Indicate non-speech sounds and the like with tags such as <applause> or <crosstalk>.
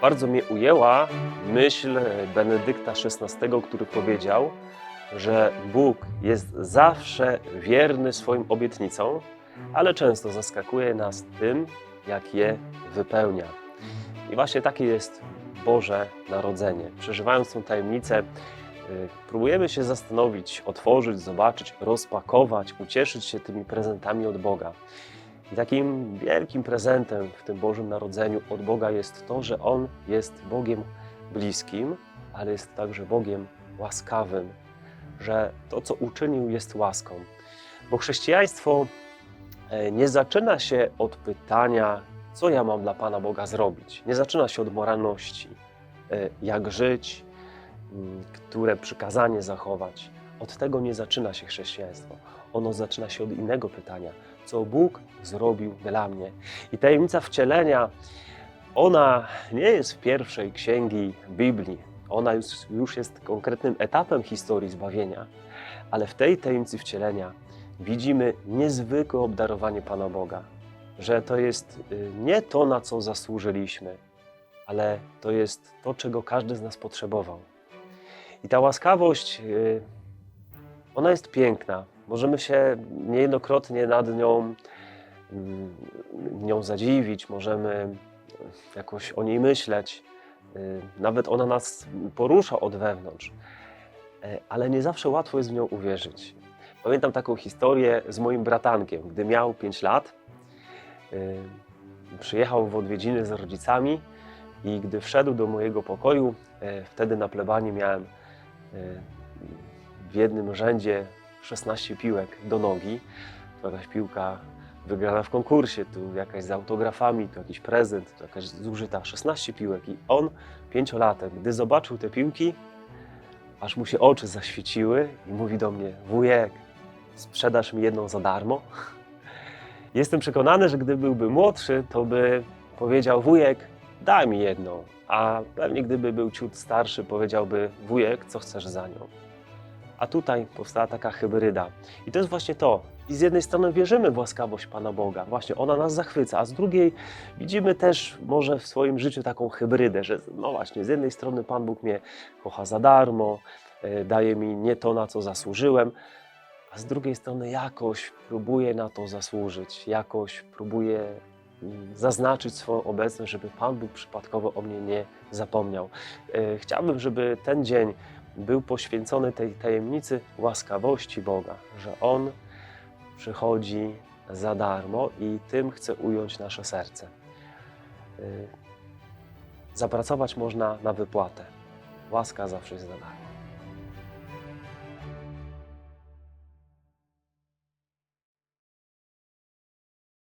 bardzo mnie ujęła myśl Benedykta XVI, który powiedział, że Bóg jest zawsze wierny swoim obietnicom, ale często zaskakuje nas tym, jak je wypełnia. I właśnie takie jest Boże Narodzenie. Przeżywając tę tajemnicę, y, próbujemy się zastanowić, otworzyć, zobaczyć, rozpakować, ucieszyć się tymi prezentami od Boga. I takim wielkim prezentem w tym Bożym Narodzeniu od Boga jest to, że On jest Bogiem bliskim, ale jest także Bogiem łaskawym, że to, co uczynił, jest łaską. Bo chrześcijaństwo e, nie zaczyna się od pytania, co ja mam dla Pana Boga zrobić. Nie zaczyna się od moralności, e, jak żyć, które przykazanie zachować. Od tego nie zaczyna się chrześcijaństwo. Ono zaczyna się od innego pytania, co Bóg zrobił dla mnie. I tajemnica wcielenia, ona nie jest w pierwszej księgi Biblii. Ona już, już jest konkretnym etapem historii zbawienia, ale w tej tajemnicy wcielenia widzimy niezwykłe obdarowanie Pana Boga, że to jest y, nie to, na co zasłużyliśmy, ale to jest to, czego każdy z nas potrzebował. I ta łaskawość, y, ona jest piękna. Możemy się niejednokrotnie nad nią, mm, nią zadziwić, możemy jakoś o niej myśleć. Y, Nawet ona nas porusza od wewnątrz, E, ale nie zawsze łatwo jest w nią uwierzyć. Pamiętam taką historię z moim bratankiem, gdy miał 5 lat. y, Przyjechał w odwiedziny z rodzicami i gdy wszedł do mojego pokoju, wtedy na plebanii miałem w jednym rzędzie 16 piłek do nogi. To jakaś piłka wygrana w konkursie, tu jakaś z autografami, tu jakiś prezent, tu jakaś zużyta 16 piłek. I on, pięciolatek, gdy zobaczył te piłki, aż mu się oczy zaświeciły i mówi do mnie: Wujek, sprzedasz mi jedną za darmo? <laughs> Jestem przekonany, że gdy byłby młodszy, to by powiedział: Wujek, daj mi jedną. A pewnie gdyby był ciut starszy, powiedziałby: Wujek, co chcesz za nią? A tutaj powstała taka hybryda. I to jest właśnie to. I z jednej strony wierzymy w łaskawość Pana Boga, właśnie ona nas zachwyca, a z drugiej widzimy też może w swoim życiu taką hybrydę, że no właśnie, z jednej strony Pan Bóg mnie kocha za darmo, e, daje mi nie to, na co zasłużyłem, a z drugiej strony jakoś próbuję na to zasłużyć, jakoś próbuję mm, zaznaczyć swoją obecność, żeby Pan Bóg przypadkowo o mnie nie zapomniał. E, Chciałbym, żeby ten dzień był poświęcony tej tajemnicy łaskawości Boga, że On przychodzi za darmo i tym chce ująć nasze serce. Y, Zapracować można na wypłatę. Łaska zawsze jest za darmo.